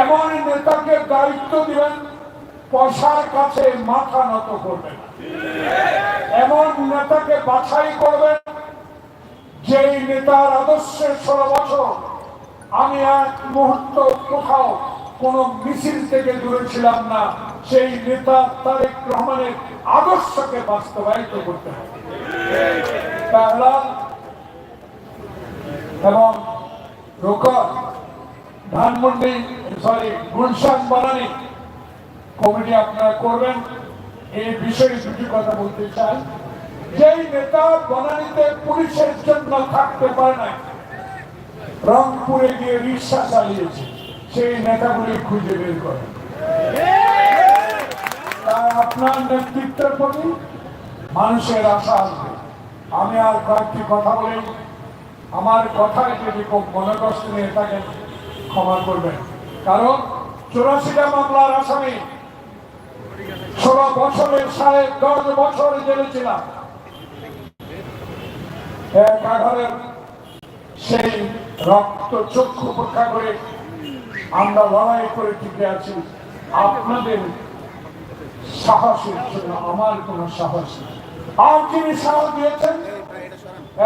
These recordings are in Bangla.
এমন নেতাকে দায়িত্ব দিবেন, পয়সার কাছে মাথা নত করবেন। এমন নেতাকে বাছাই করবেন, যেই নেতার আদর্শের ষোলো বছর আমি এক মুহূর্ত কোথাও কোন মিছিল থেকে দূরে ছিলাম না। সেই নেতা তারেক রহমানের আদর্শকে বাস্তবায়িত করতে হবে। এবং রোকর ধানমন্ডি সরি গুলশান বানানি কমিটি আপনারা করবেন। এই বিষয়ে দুটি কথা বলতে চাই। যেই নেতা বনানীতে পুলিশের জন্য থাকতে পারে না রংপুরে গিয়ে রিক্সা চালিয়েছে, সেই নেতাগুলি খুঁজে বের করে। তাই আপনার নেতৃত্বের প্রতি মানুষের আশা আসবে আমি আর কয়েকটি কথা বলি। আমার কথায় যদি খুব মনে কষ্ট নিয়ে থাকেন ক্ষমা করবেন। কারণ চৌরাশিটা মামলার আসামি ষোলো বছরের সাড়ে দশ বছর জেলে ছিলাম। এক সেই রক্ত চক্ষু পরীক্ষা করে আমরা লড়াই করে টিকে আছি। আপনাদের সাহসের জন্য, আমার কোনো সাহস নেই। আর যিনি সাহস দিয়েছেন,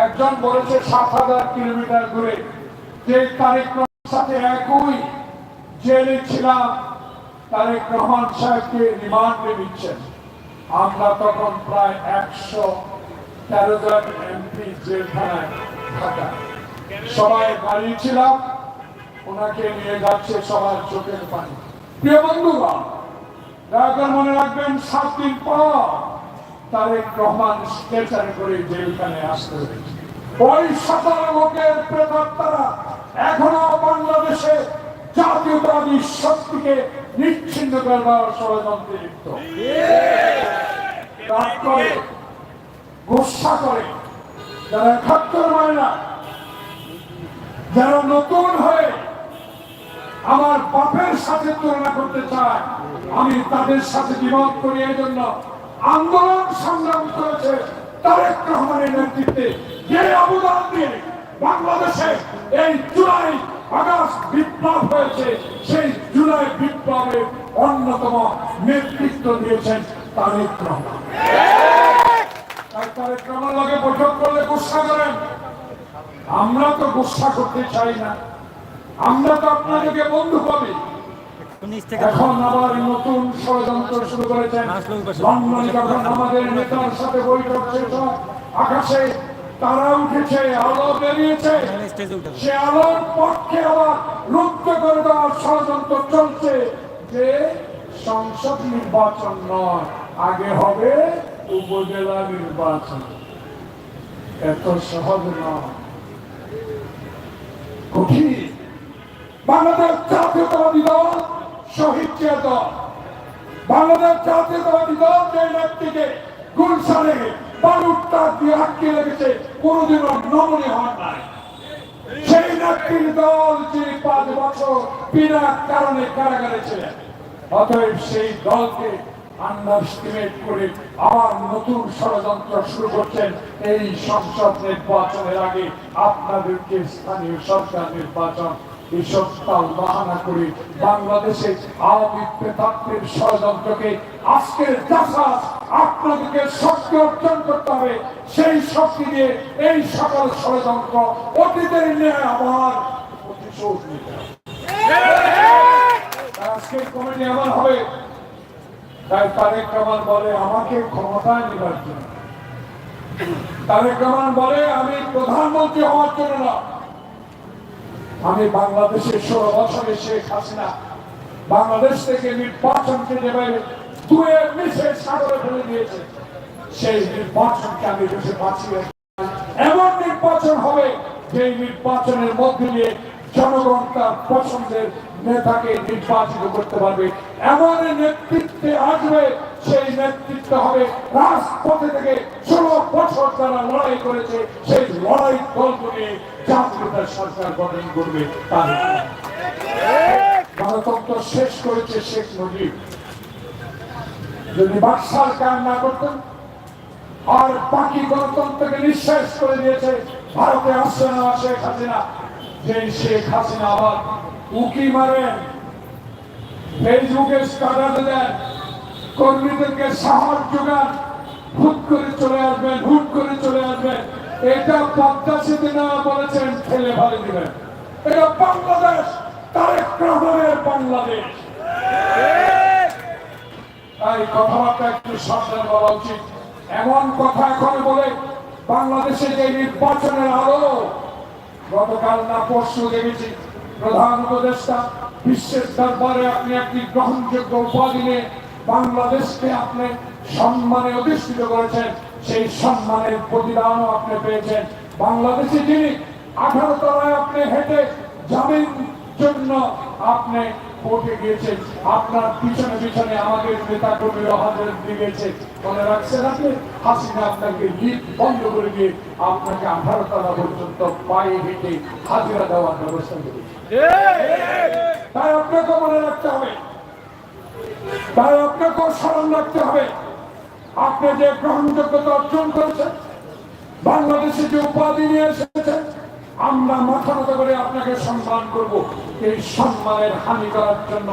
একজন বলেছে সাত হাজার কিলোমিটার দূরে। তারেক রহমানের সাথে একই জেলে ছিলাম, তারেক রহমান সাহেবকে রিমান্ডে দিচ্ছেন। আমরা তখন প্রায় একশো তেরো জন এমপি জেলখানায় থাকা সবাই দাঁড়িয়েছিলাম ওনাকে নিয়ে যাচ্ছে সবার চোখের পানি। প্রিয় বন্ধুগণ দয়া মনে রাখবেন, সাত দিন পর তারেক রহমান স্ট্রেচারে করে জেলখানে আসতে হয়েছে। ওই সতেরো লোকের প্রেতাত্মারা এখনও বাংলাদেশে জাতীয়তাবাদী শক্তিকে নিচ্ছিন্ন করবার ষড়যন্ত্রে লিপ্ত। রাগ করে, গুসা করে। যারা একাত্তর মানে না, যারা নতুন হয়ে আমার বাপের সাথে তুলনা করতে চায়, আমি তাদের সাথে বিমত করি এই জন্য আন্দোলন সংগ্রাম করেছে তারেক রহমানের নেতৃত্বে। যে অবদান দিয়ে বাংলাদেশে এই জুলাই, আগস্ট বিপ্লব হয়েছে, সেই জুলাই বিপ্লবের অন্যতম নেতৃত্ব দিয়েছেন তারেক রহমান। তারেক রহমান লগে বৈঠক করলে গুসা করেন। আমরা তো গুসা করতে চাই না। আমরা তো আপনাদেরকে বন্ধু পাবি এখন আবার নতুন ষড়যন্ত্র শুরু করেছেন। আমাদের নেতার সাথে বৈঠক শেষ আকাশে তারা উঠেছে, আলো বেরিয়েছে। সে আলোর পক্ষে আবার রুদ্ধ করে দেওয়ার ষড়যন্ত্র চলছে। যে সংসদ নির্বাচন নয়, আগে হবে উপজেলা নির্বাচন। এত সহজ নয় বাংলাদেশ জাতীয়তাবাদী দল শহীদ দল। বাংলাদেশ জাতীয়তাবাদী দল যে ব্যক্তিকে গুলশানে বালুরটা দিয়ে আটকে লেগেছে কোনোদিনও নাই। সেই দল যিনি পাঁচ বছর বিনা কারণে কারাগারে ছিলেন। অতএব সেই দলকে আন্ডারস্টিমেট করে আবার নতুন ষড়যন্ত্র শুরু করছেন এই সংসদ নির্বাচনের আগে। আপনাদেরকে স্থানীয় সরকার নির্বাচন এসব তাল বাহানা করে বাংলাদেশে আওয়ামী প্রেতাত্মের ষড়যন্ত্রকে আজকের দশা আপনাদেরকে শক্তি অর্জন করতে হবে। সেই শক্তি দিয়ে এই সকল ষড়যন্ত্র অতীতের ন্যায় আবার বলে আমি প্রধানমন্ত্রী না। আমি বাংলাদেশের ষোলো বছরে শেখ হাসিনা। বাংলাদেশ থেকে নির্বাচনকে যেভাবে দুয়ে মিশে সাগরে ফেলে দিয়েছে। সেই নির্বাচনকে আমি দেশে বাঁচিয়ে এমন নির্বাচন হবে যে নির্বাচনের মধ্যে দিয়ে জনগণ তার পছন্দের নেতাকে নির্বাচিত করতে পারবে। এমন নেতৃত্বে আসবে, সেই নেতৃত্ব হবে রাজপথে থেকে ষোলো বছর যারা লড়াই করেছে, সেই লড়াই দলগুলি জাতীয়তার সরকার গঠন করবে। তার গণতন্ত্র শেষ করেছে শেখ মুজিব। যদি বাক্সার কাজ না করতেন, আর বাকি গণতন্ত্রকে নিঃশেষ করে দিয়েছে ভারতে আসছে না শেখ হাসিনা যে শেখ হাসিনা আবার উকি মারেন ফেসবুকে স্ট্যাটাস দেন কর্মীদেরকে সাহস যোগান, হুট করে চলে আসবেন, হুট করে চলে আসবেন। এটা পদ্মা সেতু না বলেছেন, ঠেলে ফেলে দিবেন। এটা বাংলাদেশ, তারেক রহমানের বাংলাদেশ। তাই কথাবার্তা একটু সাবধান বলা উচিত। এমন কথা এখন বলে বাংলাদেশে যে নির্বাচনের আলো, গতকাল না পরশু দেখেছি প্রধান উপদেষ্টা বিশ্বের দরবারে আপনি একটি গ্রহণযোগ্য উপাধি নিয়ে বাংলাদেশকে আপনি সম্মানে অধিষ্ঠিত করেছেন। সেই সম্মানের প্রতিদানও আপনি পেয়েছেন। বাংলাদেশে যিনি আঠারো তলায় আপনি হেঁটে জামিন জন্য আপনি কোর্টে গিয়েছেন আপনার পিছনে পিছনে আমাদের নেতা কর্মীরা হাজার দিয়েছে। মনে রাখছেন আপনি হাসিনা আপনাকে লিফট বন্ধ করে দিয়ে আপনাকে আঠারো তলা পর্যন্ত পায়ে হেঁটে হাজিরা দেওয়ার ব্যবস্থা করেছে। তাই আপনাকে মনে রাখতে হবে। তাই আপনাকেও স্মরণ রাখতে হবে। আপনি যে গ্রহণযোগ্যতা অর্জন করেছেন, বাংলাদেশে যে উপাধি নিয়ে এসেছেন, আমরা মাথা নত করে আপনাকে সম্মান করব। এই সম্মানের হানি করার জন্য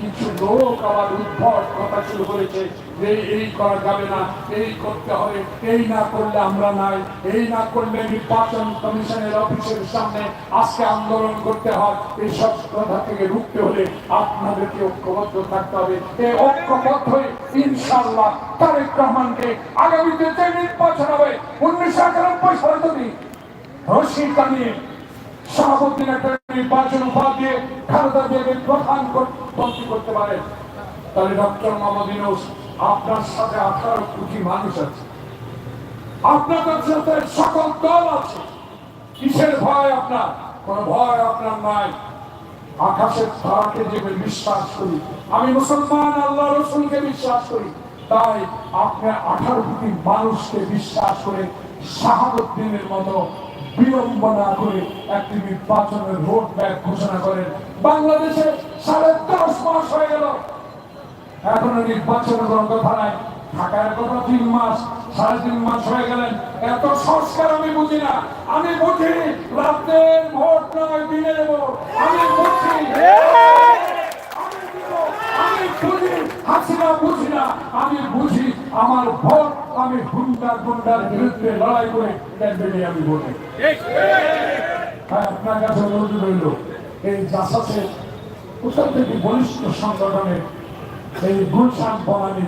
কিছু লোক আবার উদ্ভট কথা শুরু করেছে। যে এই করা যাবে না, এই করতে হবে, এই না করলে আমরা নাই, এই না করলে নির্বাচন কমিশনের অফিসের সামনে আজকে আন্দোলন করতে হয়। এই সব কথা থেকে রুখতে হলে আপনাদেরকে ঐক্যবদ্ধ থাকতে হবে। এই ঐক্যবদ্ধ হয়ে ইনশাল্লাহ তারেক রহমানকে আগামীতে যে নির্বাচন হবে, উনিশশো একানব্বই সালে যদি রশি টানিয়ে শাহাবুদ্দিন একটা নির্বাচন উপহার দিয়ে খালেদা জিয়াকে প্রধান মন্ত্রী করতে পারেন তাহলে ডক্টর মোহাম্মদ ইউনূস, আপনার সাথে আঠারো কোটি মানুষ আছে। আপনাদের সাথে সকল দল আছে। কিসের ভয় আপনার? কোন ভয় আপনার নাই। আকাশের তারাকে যে বিশ্বাস করি, আমি মুসলমান, আল্লাহ রসুলকে বিশ্বাস করি, তাই আপনি আঠারো কোটি মানুষকে বিশ্বাস করে শাহাবুদ্দিনের মতো বিড়ম্বনা করে একটি নির্বাচনের রোড ম্যাপ ঘোষণা করেন। বাংলাদেশে সাড়ে দশ মাস হয়ে গেল। এখনও নির্বাচনের কোনো কথা নাই। কথা তিন মাস সাড়ে তিন মাস হয়ে গেলেন। এত সংস্কার আমি বুঝি না। আমি বুঝি রাতের ভোট নয় দিনের ভোট। আমি বুঝি। আমি বুঝি হাসিনা বুঝি না। আমি বুঝি আমার ভোট আমি হুন্ডার গুন্ডার বিরুদ্ধে লড়াই করে ক্যান্ডিডেট আমি তাই আপনার কাছে অনুরোধ রইল, এই জাসাসের উত্তর থেকে বলিষ্ঠ সংগঠনের এই গুলশান বনানী,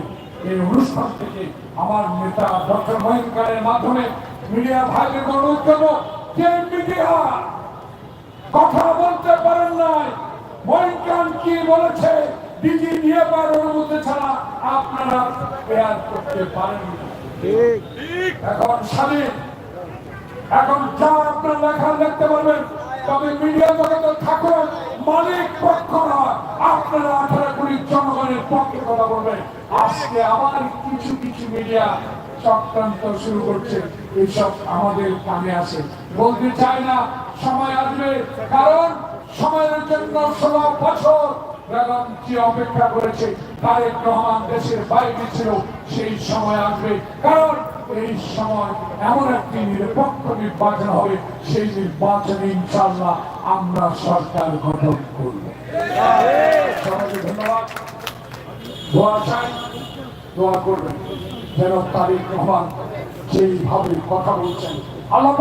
এই অনুষ্ঠান থেকে আমার নেতা ডক্টর মহিনকারের মাধ্যমে মিডিয়া ভাইদের অনুরোধ করব যে মিডিয়া? কথা বলতে পারেন নাই। মহিনকান কি বলেছে? ডিজি নিয়ে পার অনুমতি ছাড়া আপনারা বেয়ার করতে পারেন এখন স্বাধীন। এখন যা আপনার লেখা লিখতে পারবেন তবে মিডিয়া জগতে থাকুন মালিক পক্ষ নয় আপনারা আঠারো কোটি জনগণের পক্ষে কথা বলবেন। আজকে আবার কিছু কিছু মিডিয়া চক্রান্ত শুরু করছে এইসব আমাদের কানে আসে। বলতে চাই না সময় আসবে কারণ সময়ের জন্য ষোলো বছর যে অপেক্ষা করেছে? তারেক রহমান দেশের বাইরে ছিল, সেই সময় আসবে। কারণ এই সময় এমন একটি নিরপেক্ষ নির্বাচন হবে, সেই নির্বাচনে ইনশাল্লাহ আমরা সরকার গঠন করব। সবাইকে ধন্যবাদ। দোয়া চাই, দোয়া করবেন। যেন তারেক রহমান যেইভাবে কথা বলছেন, আল্লাহ